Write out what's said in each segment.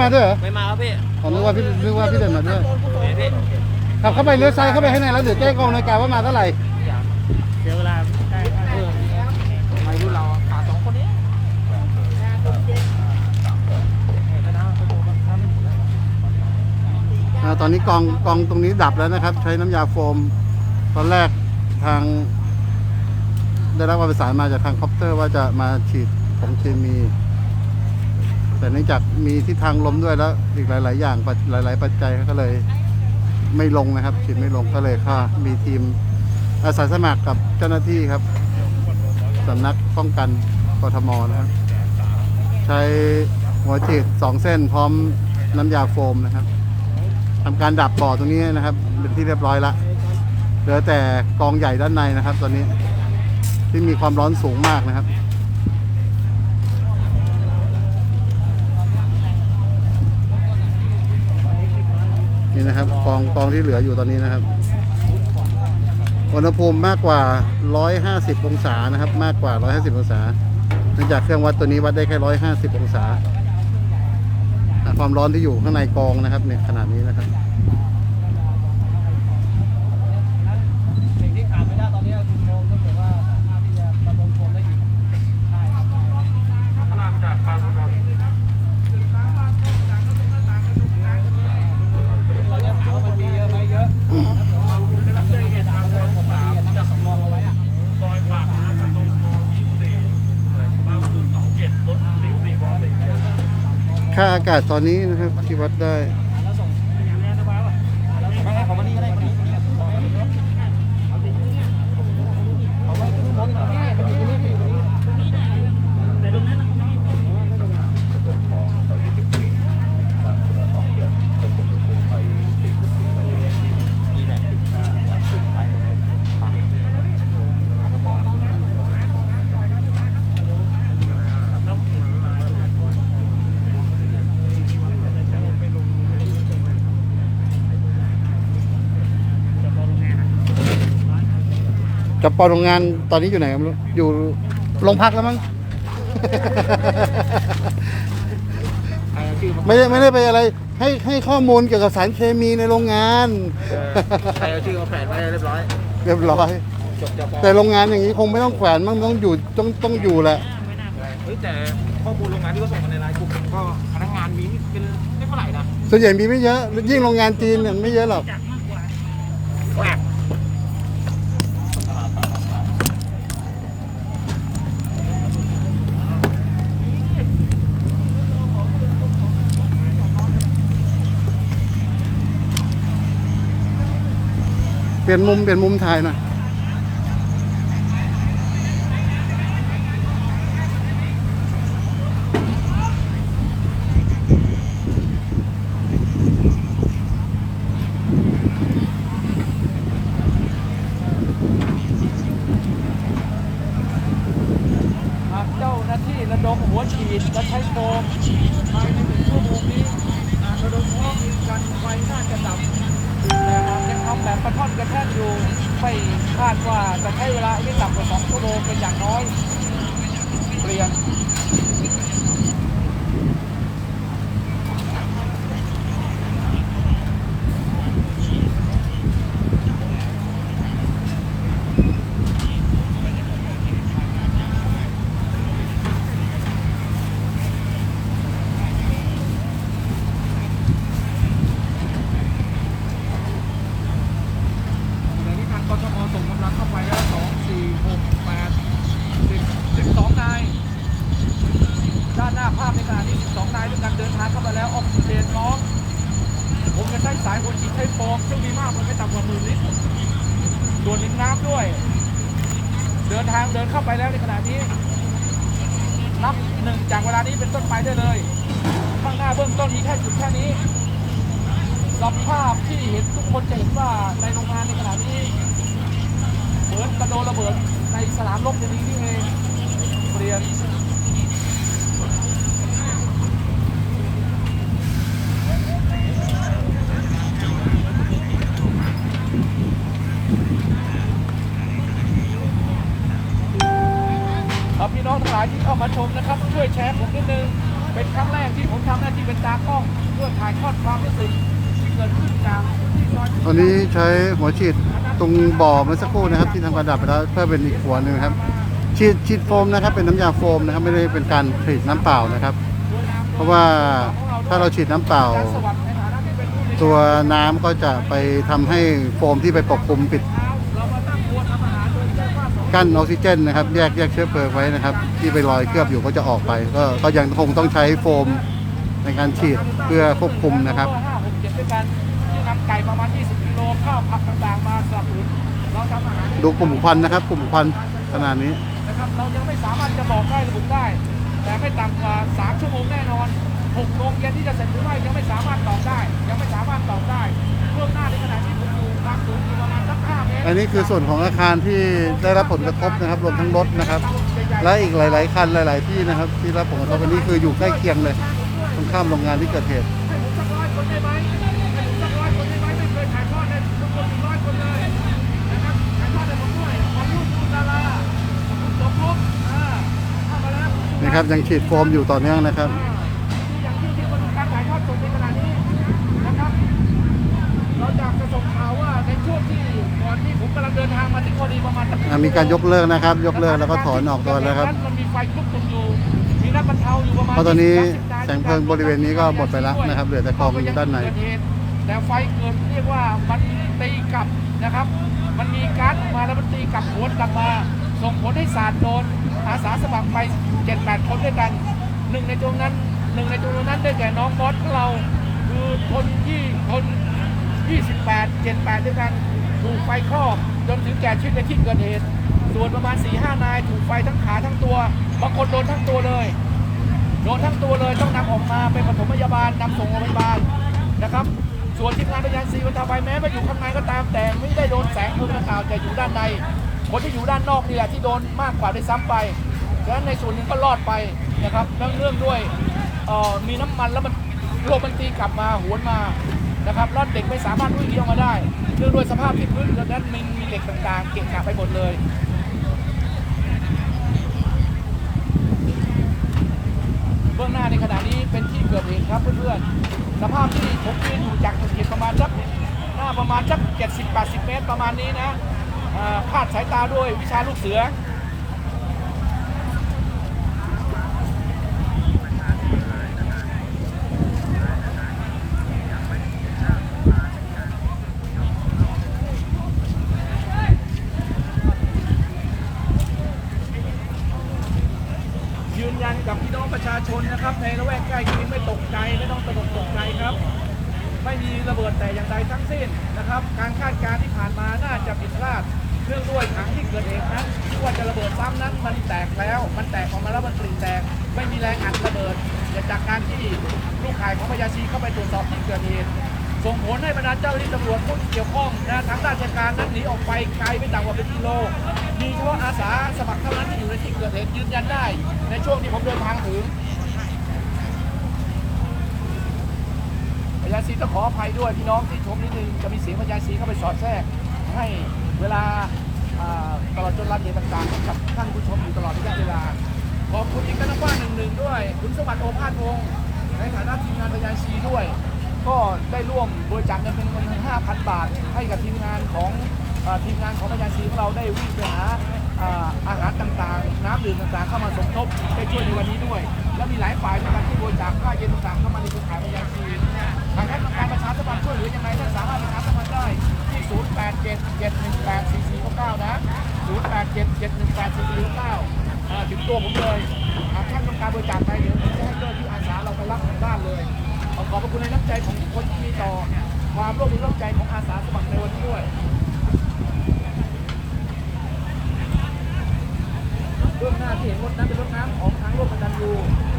ม่มาด้วยเหรอไม่มาครับพี่ผมนึกว่าพี่นึกว่าพี่เด่นมาด้วยพี่ขับเข้าไปเลี้ยวซ้ายเข้าไปข้างในแล้วเดี๋ยวแจ้งกองนาฬิกาว่ามาเท่าไหร่เดี๋ยวเวลาได้เออไม่รุ่นเราขาสองคนนี้อ่าตอนนี้กองกองตรงนี้ดับแล้วนะครับ ใช้น้ำยาโฟม ตอนแรกทาง ได้รับการประสานมาจากทางคอปเตอร์ว่าจะมาฉีดของเคมี แต่เนื่องจากมีทิศทางลมด้วยแล้ว อีกหลาย ๆ อย่างหลาย ๆ ปัจจัยก็เลยไม่ลงนะครับฉีดไม่ลงก็เลยค่ะมีทีมอาสาสมัครกับเจ้าหน้าที่ครับสำนักป้องกันกทมนะครับ ใช้หัวฉีดสองเส้นพร้อมน้ำยาโฟมนะครับทำการดับบ่อตรงนี้นะครับ เป็นที่เรียบร้อยละเหลือแต่กองใหญ่ด้านในนะครับ ตอนนี้ที่มีความร้อนสูงมากนะครับ นะครับกองกองที่เหลืออยู่ตอนนี้นะครับอุณหภูมิมากกว่า 150 องศานะครับ มากกว่า 150 องศาเนื่องจากเครื่องวัดตัวนี้วัดได้แค่ 150 องศา ความร้อนที่อยู่ข้างในกองนะครับเนี่ยขนาดนี้นะครับ สิ่งที่ขาดไม่ได้ตอนนี้คือโฟมถ้าเกิดว่าสามารถที่จะบำรุงโฟมได้อีกใช่ครับ พลังจากบางคน เราจะถามว่ามันมีเยอะไหมเยอะถ้าเกิดว่าคุณได้รับเรื่องเหตุการณ์เลยผมมาดีน้ำจะสำรองเอาไว้อะ ซอยปากน้ำตรงโค้งยี่สิบสี่บางจุดสองเจ็ดรถสี่สี่บอลเลย ค่าอากาศตอนนี้นะครับที่วัดได้ แล้วส่งอย่างนี้สบายป่ะแล้วส่งให้ของมันนี่ก็ได้คนนี้คนนี้เอาไปเลยเอาไปที่นี่เอาไปที่นู่นตรงนี้มันอยู่ตรงนี้แต่ตรงนั้น กับปอโรงงานตอนนี้อยู่ไหนครับอยู่โรงพักแล้วมั้งใครเอาชื่อมาไม่ได้ไม่ได้ไปอะไร ให้ให้ข้อมูลเกี่ยวกับสารเคมีในโรงงานเออใครเอาชื่อมาแฝงไว้เรียบร้อยเรียบร้อย จบจะพอแต่โรงงานอย่างนี้คงไม่ต้องแขวนมั้งต้องอยู่ต้องต้องอยู่แหละ เฮ้ยแต่ข้อมูลโรงงานที่เขาส่งมาในไลน์กลุ่มก็พนักงานมีเป็นไม่เท่าไหร่นะส่วนใหญ่มีไม่เยอะ ยิ่งโรงงานจีนเนี่ยไม่เยอะหรอก แหวก เปลี่ยนมุมเปลี่ยนมุมถ่ายหน่อย หากเจ้าหน้าที่ระดมหัวฉีดและใช้โฟมภายในหนึ่งชั่วโมงนี้หากระดมพร้อมกันไฟน่าจะดับ แต่หากยังทำแบบกระท่อนกระแท่นอยู่ไม่คาดว่าจะใช้เวลาไม่ต่ำกว่าสองชั่วโมงเป็นอย่างน้อย เปลี่ยน ในที่ทางกทมส่งกำลังเข้าไปแล้วสองสี่หกแปดสิบสิบสองนาย ด้านหน้าภาพในขณะนี้ 12 นายด้วยกันเดินทางเข้ามาแล้ว ออกซิเจนพร้อม ผมจะใช้สายหัวฉีดใช้โฟมซึ่งมีมากมันไม่ต่ำกว่าหมื่นลิตรส่วนลิงน้ำด้วย เดินทางเดินเข้าไปแล้วในขณะนี้ นับหนึ่งจากเวลานี้เป็นต้นไปได้เลย ข้างหน้าเบื้องต้นมีแค่จุดแค่นี้ สภาพที่เห็นทุกคนจะเห็นว่าในโรงงานในขณะนี้ เหมือนกระโดนระเบิดในสนามรบอย่างนี้นี่เองเปลี่ยน ครับพี่น้องทั้งหลายที่เข้า มาชมนะครับ ช่วยแชร์ผมนิดนึง เป็นครั้งแรกที่ผมทำหน้าที่เป็นตากล้อง เพื่อถ่ายทอดความรู้สึกที่เกิดขึ้นจากที่ซอยตอนนี้ใช้หัวฉีดตรงบ่อเมื่อสักครู่นะครับ ที่ทำการดับไปแล้วเพื่อเป็นอีกหัวหนึ่งครับ ฉีดฉีดโฟมนะครับ เป็นน้ำยาโฟมนะครับ ไม่ได้เป็นการฉีดน้ำเปล่านะครับ เพราะว่าถ้าเราฉีดน้ำเปล่า ตัวน้ำก็จะไปทำให้โฟมที่ไปปกคลุมปิด กั้นออกซิเจนนะครับแยกแยกเชื้อเพลิงไว้นะครับ ที่ไปลอยเคลือบอยู่ก็จะออกไป ก็ก็ยังคงต้องใช้โฟมในการฉีดเพื่อควบคุมนะครับห้าหกเจ็ดด้วยกันที่นำไก่ประมาณ 20กิโลข้าวผักต่างๆมาสนับสนุนเราทำอาหารดูกลุ่มควันนะครับ กลุ่มควันขนาดนี้ นะครับเรายังไม่สามารถจะบอกได้ระบุได้ แต่ไม่ต่ำกว่า 3 ชั่วโมงแน่นอน6โมงเย็นที่จะเสร็จหรือไม่ยังไม่สามารถตอบได้ ยังไม่สามารถตอบได้เบื้องหน้าในขณะที่ผมอยู่ความสูงอยู่ อันนี้คือส่วนของอาคารที่ได้รับผลกระทบนะครับรวมทั้งรถนะครับ และอีกหลาย ๆ คันหลาย ๆ ที่นะครับ ที่รับผลกระทบอันนี้คืออยู่ใกล้เคียงเลยตรงข้ามโรงงานที่เกิดเหตุนะครับถ่ายทอดให้ผมด้วยขอบคุณคุณดาราขอบคุณสมภพอ่าเข้ามาแล้วนี่ครับยังฉีดโฟมอยู่ต่อเนื่องนะครับ มาณสัอ่ามีการยกเลิกนะครับ ยกเลิกแล้วก็ถอนออกตัวแล้วครับมันมีไฟควบคุมอยู่มีนักบรรเทาอยู่ประมาณเพราะตอนนี้20แสงเพลิงบริเวณนี้ก็หมดไปแล้วนะครับ เหลือแต่กองอยู่ด้านในเกิดเหตุแต่ไฟเกิดเรียกว่ามันตีกลับนะครับ มันมีก๊าซออกมาแล้วมันตีกลับหัวนกลับมา ส่งผลให้สาดโดนอาสาสมัครไป7-8คนด้วยกันหนึ่งในจำนวนนั้นหนึ่งในจำนวนนั้นได้แก่น้องบอสของเราคือทนยี่ทน28 78ด้วยกันถูกไฟคลอก จนถึงแก่ชีวิตในที่เกิดเหตุส่วนประมาณ4-5นายถูกไฟทั้งขาทั้งตัวบางคนโดนทั้งตัวเลย โดนทั้งตัวเลยต้องนำออกมาเป็นปฐมพยาบาลนำส่งโรงพยาบาลนะครับ ส่วนทีมงานพยานซีวันทาไฟแม้มาอยู่ข้างในก็ตามแต่ไม่ได้โดนแสงเพลิงดังกล่าวแต่อยู่ด้านในคนที่อยู่ด้านนอกนี่แหละที่โดนมากกว่าได้ซ้ำไปฉะนั้นในส่วนหนึ่งก็รอดไปนะครับเนื่องเนื่องด้วยออมีน้ำมันแล้วมันลมมันตีกลับมาหวนมา นะครับแล้วเด็กไม่สามารถวิ่งหนีออกมาได้เนื่องด้วยสภาพที่พื้นเกิดนั้นมีมีเหล็กต่างๆ เกะกะไปหมดเลยเบื้องหน้าในขณะนี้เป็นที่เกิดเหตุครับเพื่อนๆสภาพที่ผมยืนอยู่จากจุดเกิดประมาณสักหน้าประมาณสัก 70-80 เมตรประมาณนี้นะคาดสายตาด้วยวิชาลูกเสือ ยืนยันกับพี่น้องประชาชนนะครับ ในละแวกใกล้เคียงไม่ตกใจไม่ต้องตระหนกตกใจครับ ไม่มีระเบิดแต่อย่างใดทั้งสิ้นนะครับ การคาดการณ์ที่ผ่านมาน่าจะผิดพลาดเนื่องด้วยถังที่เกิดเหตุนั้นที่ว่าจะระเบิดซ้ำนั้นมันแตกแล้ว มันแตกออกมาแล้วมันปริแตก ไม่มีแรงอัดระเบิดแต่จากการที่ลูกข่ายของพยาชีเข้าไปตรวจสอบที่เกิดเหตุ ส่งผลให้บรรดาเจ้าหน้าที่ตำรวจผู้ที่เกี่ยวข้องนะทั้งราช การนั้นหนีออกไปไกลไม่ต่ำกว่าเป็นกิโล มีเฉพาะอาสาสมัครเท่านั้นที่อยู่ในที่เกิดเหตุยืนยันได้ ในช่วงที่ผมเดินทางถึงพยาซีต้องขออภัยด้วยพี่น้องที่ชมนิดนึงจะมีเสียงพยาซีเข้าไปสอดแทรกให้เวลาตลอดจนรายละเอียดต่างๆกับท่านผู้ชมอยู่ตลอดระยะเวลาขอบคุณอีกครั้งว่าหนึ่งหนึ่งด้วย คุณสมบัติโอภาสวงศ์ในฐานะทีมงานพยาซีด้วย ก็ได้ร่วมบริจาคเงินเป็นเงิน5,000 บาท ให้กับทีมงานของอทีมงานของพยาซีของเราได้วิ่งไปหาอาหารต่างๆ น้ำดื่มต่างๆ เข้ามาสมทบได้ช่วยในวันนี้ด้วย และมีหลายฝ่ายในการที่บริจาคผ้าเย็นต่างๆเข้ามาในเครือข่ายพยาซีหากท่านต้องการประชาสัมพันธ์ช่วยเหลือยังไงท่านสามารถประชาสัมพันธ์ได้ที่ 0877184469นะ 0877184469ถึงตัวผมเลยหากท่านต้องการบริจาคไปเดี๋ยวผมจะให้เจ้าที่อาสาเราไปรับถึงบ้านเลย อขอบพระคุณในน้ำใจของคนที่มีต่อความร่วมมือร่วมใจของอาสาสมัครในวันนี้ด้วยเบื้องหน้าที่เห็นรถนั้นเป็นรถน้ำของทางร่วมกตันยู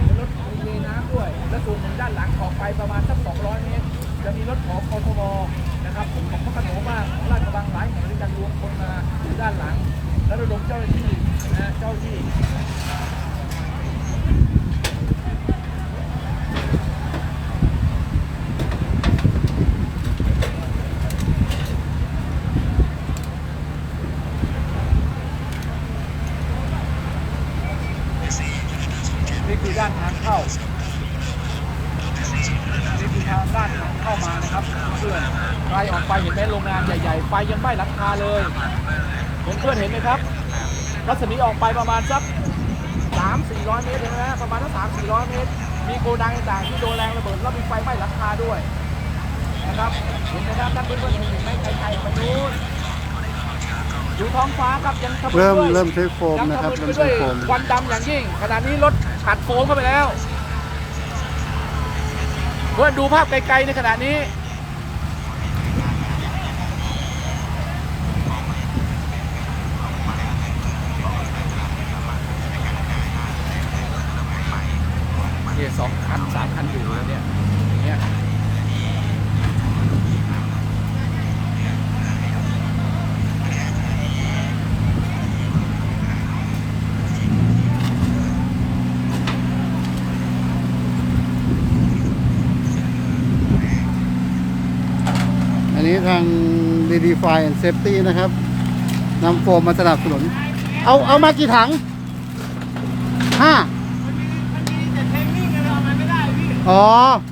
เป็นรถมีเลน้ำด้วย และส่วนหนึ่งด้านหลังออกไปประมาณสัก 200 เมตร จะมีรถของกทมนะครับผมของพระโขนงบ้างราชบังหลายแห่งด้วยกันรวมคนมาด้านหลัง และระดมเจ้าหน้าที่นะเจ้าหน้าที่ นี่คือด้านทางเข้า นี่คือทางด้านทางเข้ามานะครับเพื่อนใครออกไปเห็นไหมโรงงานใหญ่ๆ ไฟยังไหม้หลังคา เลยเพื่อนเพื่อนๆเห็นไหมครับ รัศมีออกไปประมาณสัก3 400 เมตรเห็นไหมฮะประมาณสัก3 400 เมตร มีโกดังต่างๆที่โดนแรงระเบิดแล้วมีไฟไหม้หลังคาด้วยนะครับเห็นไหมครับท่านเพื่อนๆเห็นไหมไกลๆไปนู้นอยู่ท้องฟ้าครับยังทะมึนเริ่มด้วยเริ่มใช้โฟมยังนะครับทำเริ่มืมอไปใช้ด้วยโฟมควันดำอย่างยิ่งขณะนี้รถขัดโฟมเข้าไปแล้ว เพื่อนดูภาพไกลๆในขณะนี้ สองคันสามคันอยู่แล้วเนี่ยอย่างเนี่ยอันนี้ทาง Redify and Safety นะครับนำโฟมมาสนับสนุน เอาเอามากี่ถังห้า 好、啊。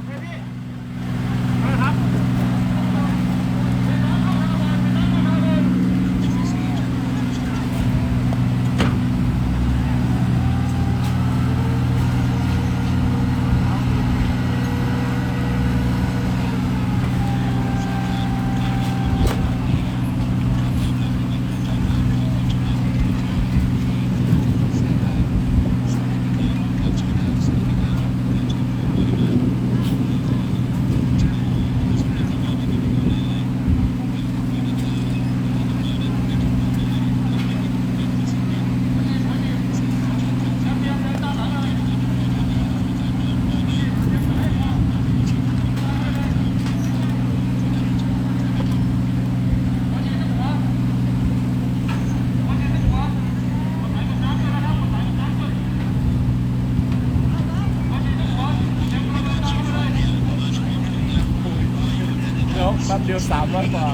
อ๋อแป๊บเดียวสามร้อยกว่าอ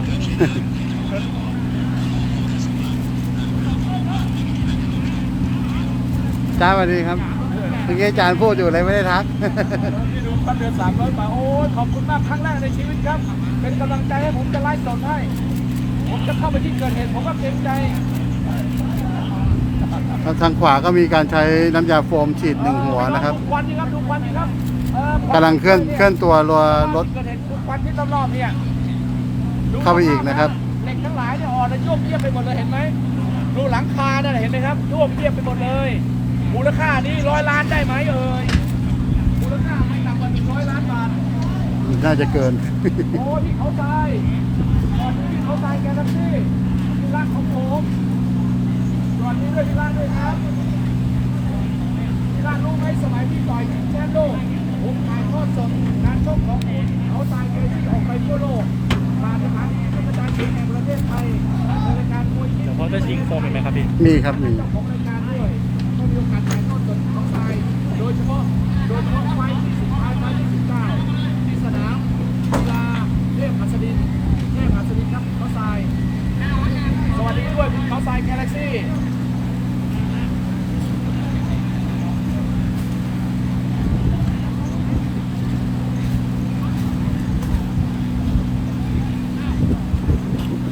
าจารย์สวัสดีครับเมื่อกี้อาจารย์พูดอยู่เลยไม่ได้ทักที่ดูแป๊บเดียวสามร้อยกว่าโอ้ยขอบคุณมากครั้งแรกในชีวิตครับ เป็นกำลังใจให้ผมจะไลฟ์สดให้ผมจะเข้าไปที่เกิดเหตุผมก็เกรงใจทางขวาก็มีการใช้น้ำยาโฟมฉีดหนึ่งหัวนะครับทุกวันนี้ครับทุกวันนี้ครับเอ่อกำลังเคลื่อนเคลื่อนตัวรัวรถเกิดเหตุทุก วันที่รอบๆเนี่ยดูเข้าไปอีกนะครับ เหล็กทั้งหลายเนี่ยอ่อนและโยกเยียบไปหมดเลยเห็นไหมดูหลังคาเนี่ยเห็นไหมครับโยกเยียบไปหมดเลย มูลค่านี่ร้อยล้านได้ไหมเอ่ยมูลค่าไม่ต่ำกว่าหนึ่งร้อยล้านบาทน่าจะเกินโอ้ที่เขาตายตอนนี้ที่เขาตายแกนักซี่ที่รักของผมตอนนี้ด้วยที่รักด้วยครับที่รักรู้ไหมสมัยที่ต่อยชิงแชมป์โลก ผมถ่ายทอดสดการชกของคุณเขาตายแกที่ออกไปทั่วโลกผ่านสถานีกรรมการแห่งประเทศไทยในรายการมวยที่เดี๋ยวเขาจะชิงโฟมไหมครับพี่มีครับมี เจ้าของรายการด้วยก็มีโอกาสถ่ายทอดสดของทรายโดยเฉพาะโดยเฉพาะไฟล์ที่สุดท้ายไฟล์ที่สิบเก้าที่สนามกีฬาเทพหัสดินเทพหัสดินครับเขาทราย สวัสดีด้วยคุณเขาทรายแกลเล็กซี่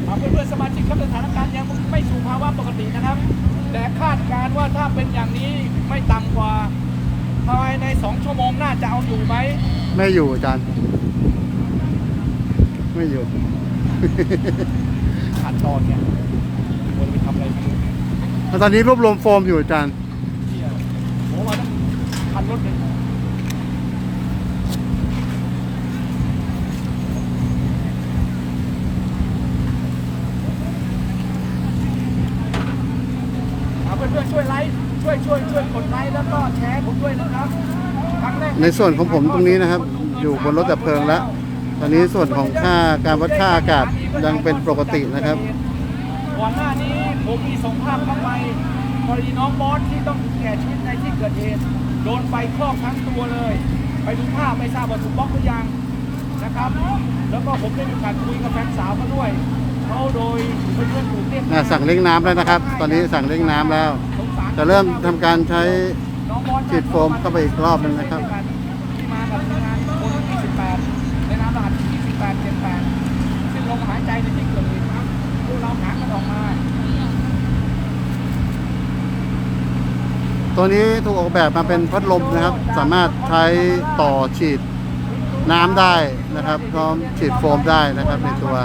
ครับเพื่อนๆสมาชิกครับสถานการณ์ยังไม่สู่ภาวะปกตินะครับ แต่คาดการณ์ว่าถ้าเป็นอย่างนี้ไม่ต่ำกว่าภายในสองชั่วโมงน่าจะเอาอยู่ไหม ไม่ อยู่อาจารย์ ไม่อยู่ ขาดตอนเนี่ยควรไปทำอะไรไม่รู้แล้วตอนนี้รวบรวมโฟมอยู่อาจารย์เนี่ยผมว่าต้องคันรถหนึ่งเอาเพื่อนๆช่วยไลค์ช่วยช่วยช่วยกดไลค์แล้วก็แชร์ผมด้วยนะครับครั้งแรก ในส่วนของผมตรงนี้นะครับ อยู่บนรถดับเพลิงแล้วตอนนี้ส่วนของค่าการวัดค่าอากาศยังเป็นปกตินะครับก่อนหน้านี้ผมมีส่งภาพเข้าไปกรณีน้องบอสที่ต้องแก่ชีวิตในที่เกิดเหตุโดนไฟคลอกทั้งตัวเลย ไปดูภาพไม่ทราบว่าถูกบล็อกหรือยังนะครับ แล้วก็ผมได้มีโอกาสคุยกับแฟนสาวเขาด้วยเขาโดยเพื่อนๆถูกเรียกอ่าสั่งเร่งน้ำแล้วนะครับ ตอนนี้สั่งเร่งน้ำแล้วสงสาจะเริ่มทำการใช้น้องบอสฉีดโฟมเข้าไปอีกรอบหนึ่งนะครับ ที่มากับทีมงานคนที่28ในนามรหัสที่28 78ซึ่งลมหายใจในที่เกิดเหตุครับพวกเราหากันออกมา ตัวนี้ถูกออกแบบมาเป็นพัดลมนะครับ สามารถใช้ต่อฉีดน้ำได้นะครับ พร้อมฉีดโฟมได้นะครับในตัว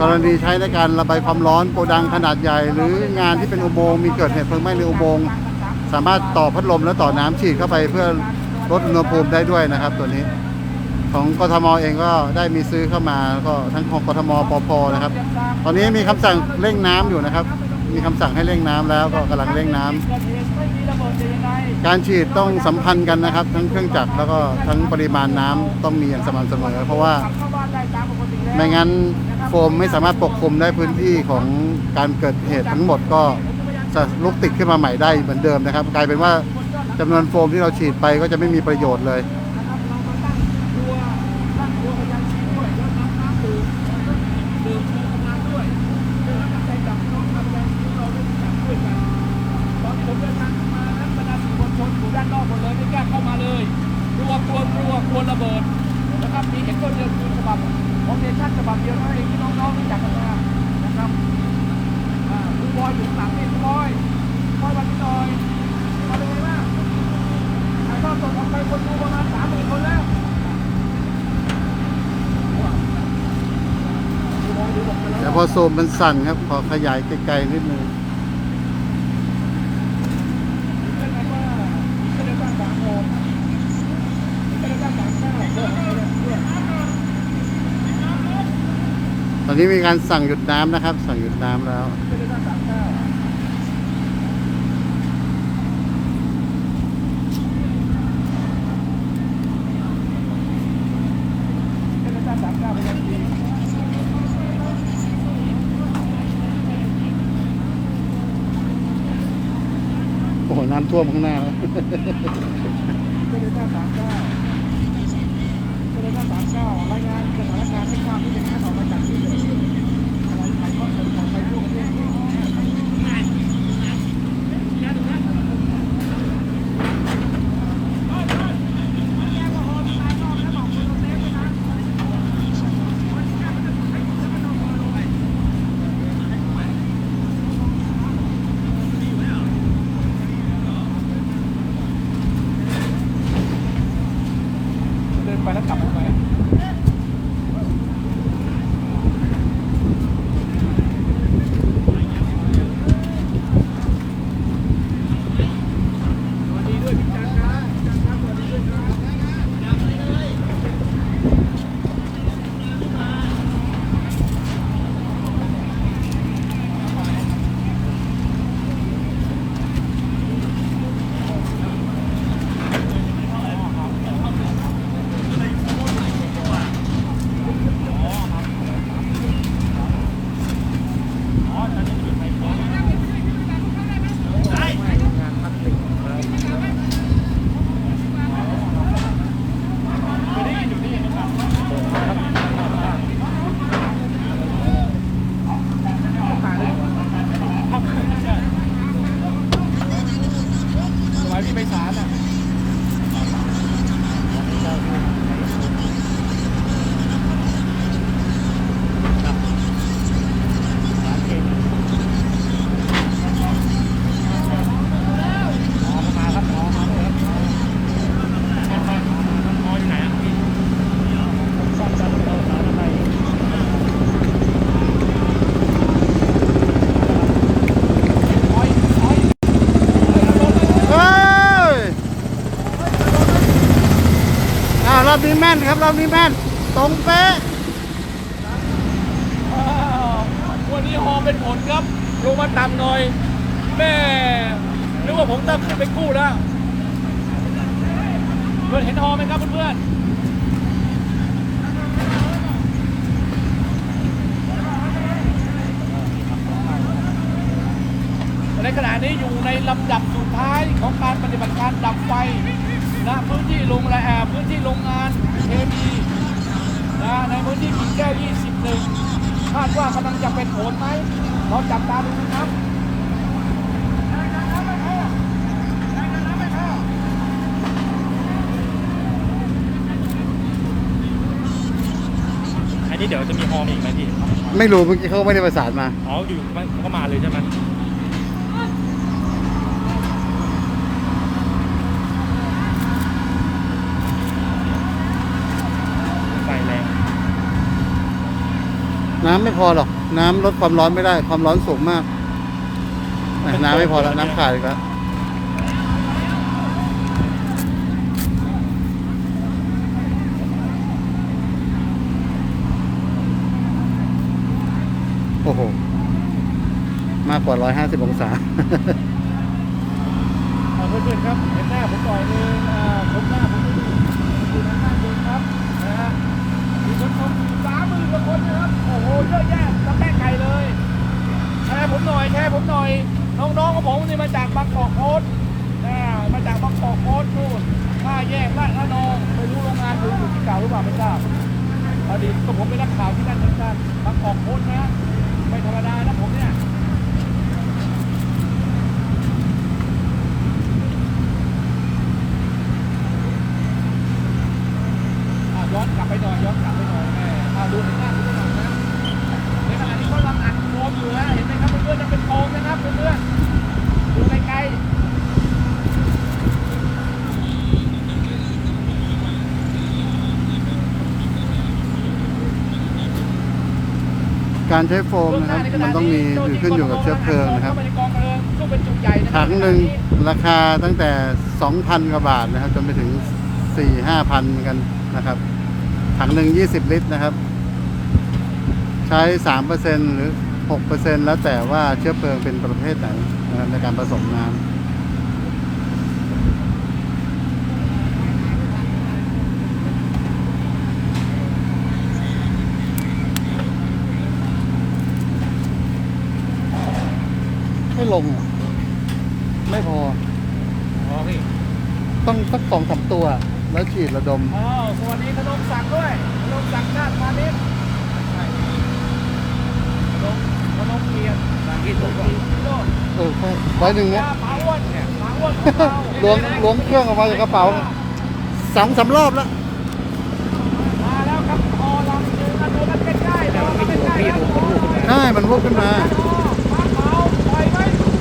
กรณีใช้ในการระบายความร้อนโกดังขนาดใหญ่ หรืองานที่เป็นอุโมงค์มีเกิดเหตุเพลิงไหม้ในอุโมงค์สามารถต่อพัดลมและต่อน้ำฉีดเข้าไปเพื่อลดอุณหภูมิได้ด้วยนะครับ ตัวนี้ ของกทมเองก็ได้มีซื้อเข้ามาแล้วก็ทั้งของกทมปพนะครับ ตอนนี้มีคำสั่งเร่งน้ำอยู่นะครับ มีคำสั่งให้เร่งน้ำแล้วก็กำลังเร่งน้ำการฉีดต้องสัมพันธ์กันนะครับ ทั้งเครื่องจักรแล้วก็ทั้งปริมาณน้ำต้องมีอย่างสม่ำเสมอ เพราะว่าได้ตามปกติแล้วไม่งั้นโฟมไม่สามารถปกคลุมได้พื้นที่ของการเกิดเหตุทั้งหมดก็จะลุกติดขึ้นมาใหม่ได้เหมือนเดิมนะครับ กลายเป็นว่าจำนวนโฟมที่เราฉีดไปก็จะไม่มีประโยชน์เลย มันสั่นครับ ขอขยายไกลๆนิดนึงเป็นไงว่าไม่ได้ตั้งตอนนี้มีการสั่งหยุดน้ำนะครับ สั่งหยุดน้ำแล้ว ไม่ได้ตั้งสามเก้าไม่ได้ตั้งสามเก้าเป็นยังไง โอ้โหน้ำ ท่วมข้างหน้าแล้ว ม่นครับรอบนี้แม่น ตรงเป๊ะวันนี้ฮอเป็นผลครับลงมาต่ำหน่อย แม่นึกว่าผมต้งขึ้นไปกู้แล้วเพื่อนเห็นฮอไหมครับเพื่อนในขณะนี้อยู่ในลำดับสุดท้ายของการปฏิบัติการดับไฟณพื้นที่โรงแรมพื้นที่โรงงาน พื้นที่กิ่งแก้ว21 คาดว่ากำลังจะเป็นผลไหมเราจับตาดูนะครับอันนี้เดี๋ยวจะมีฮอมอีกไหมพี่ ไม่รู้เมื่อกี้เขาไม่ได้ประสานมา อ๋ออยู่มันก็มาเลยใช่ไหมไฟแรง น้ำไม่พอหรอก น้ำลดความร้อนไม่ได้ ความร้อนสูงมาก น้ำไม่พอแล้ว น้ำขาดอีกแล้วโอ้โห มากกว่า 150 องศาอ่าเพื่อนๆครับเห็นหน้าผมหน่อยนึงผมหน้าผมไม่อยู่อยู่ทางด้านบนครับนะฮะมีคนชมสา มหมื่นกว่าคนนะครับ โอ้โห เยอะแยะตะแป้งไก่เลย แชร์ผมหน่อย แชร์ผมหน่อย น้องๆของผมนี่มาจากบางกอกโคตนะมาจากบางกอกโคตนู่นท่าแยกลาดละนองไม่รู้โรงงานอยู่อยู่ที่เก่าหรือเปล่าไม่ทราบอดีตก็ผมเป็นนักข่าวที่นั่นเหมือนกันบางกอกโคตนะไม่ธรรมดานะผมเนี่ยย้อนกลับไปหน่อยย้อนกลับไปหน่อย ในขณะนี้เขากำลังอัดโฟมอยู่นะเห็นไหมครับเพื่อนๆจะเป็นโฟมนะครับเพื่อนๆดูไกลการใช้โฟๆมนะครับมันต้องมีอยู่ขึ้นอยู่กับเชื้อเพลิงนะครับเข้าไปในกองเพลิงช่วงเป็นจุดใหญ่นะครัถับงหนึ่งราคาตั้งแต่ 2,000 กว่าบาทนะครับ จนไปถึง 4-5,000 กันนะครับ ถังหนึ่ง20 ลิตรนะครับ ใช้ 3%หรือ 6%แล้วแต่ว่าเชื้อเพลิงเป็นประเภทไหนนะครับในการผสมน้ำไม่ลงอะไม่พออ๋อพี่ต้องสักสองสามตัวอแล้วฉีดระดมอ้าวสวัสดีธนงศักดิ์ด้วยธนงศักดิ์ชาติพาณิชย์ใช่ธนงธ นงเกียรติสากิจโลดเออใช่ไว้หนึ่งยาเนี่ยปาอ้วนเนี่ยปาอ้วนของเราล้วงล้วงเครื่องออกมาจากกระเป๋าสองสามรอบแล้วมาแล้วครับพอลำนึงนะดูกันใกล้ๆดูกันใกล้ๆนะใช่มันวกขึ้นมามาเผาปล่อยไหม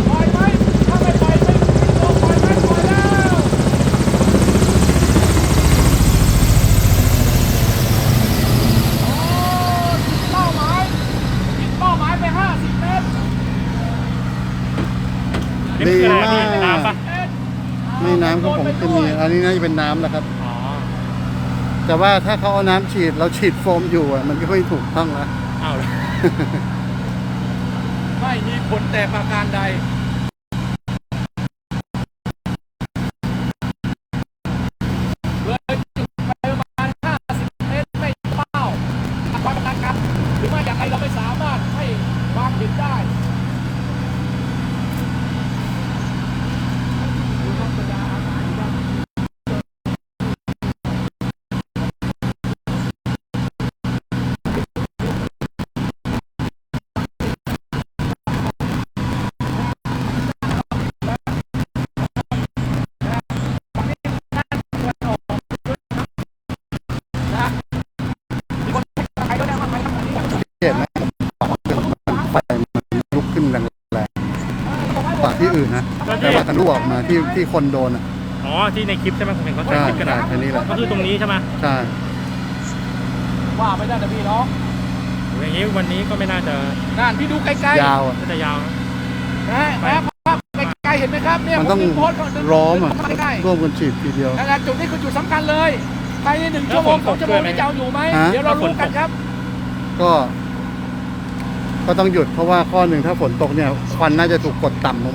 ปล่อยไหมถ้าไม่ปล่อยไม่โดนปล่อยไหมปล่อยแล้วโอ้ยิงเป้าหมายยิงเป้าหมายไป 50 เมตร นี่คืออะไรพี่ ดีมาก น้ำปะ เมตร นี่น้ำของผมจะมีอันนี้น่าจะเป็นน้ำแหละครับ อ๋อแต่ว่าถ้าเขาเอาน้ำฉีดเราฉีดโฟมอยู่อะมันก็ไม่ถูกต้องแล้วอ้าวเหรอไม่มีผลแต่ประการใด เห็นไหมมันไฟมันลุกขึ้นแรงๆกว่าที่อื่นนะ แต่ว่าทะลุออกมาที่ที่คนโดนอะ อ๋อ ที่ในคลิปใช่ไหมผมเห็นเขาใช่ถ่ายคลิปกันใช่อะแค่นี้แหละ ก็คือตรงนี้ใช่ไหมใช่ ว่าไม่ได้นะพี่น้องอย่างนี้วันนี้ก็ไม่น่าจะนั่นพี่ดูไกลๆยาวอะ น่าจะยาวนะนะนะภาพไกลๆเห็นไหมครับเนี่ยมันต้องผโพสต์ก่นเดินล้อมอะเข้ามาใกล้ๆร่วมกันฉีดทีเดียวนั่นแหละจุดนี้คือจุดสำคัญเลยภายในหนึ่งชั่วโมงสองชั่วโมงนี่จะเอาอยู่ไหมฮะ เดี๋ยวเรารู้กันครับ ก็ ก็ต้องหยุดเพราะว่าข้อหนึ่งถ้าฝนตกเนี่ยควันน่าจะถูกกดต่ำลงไป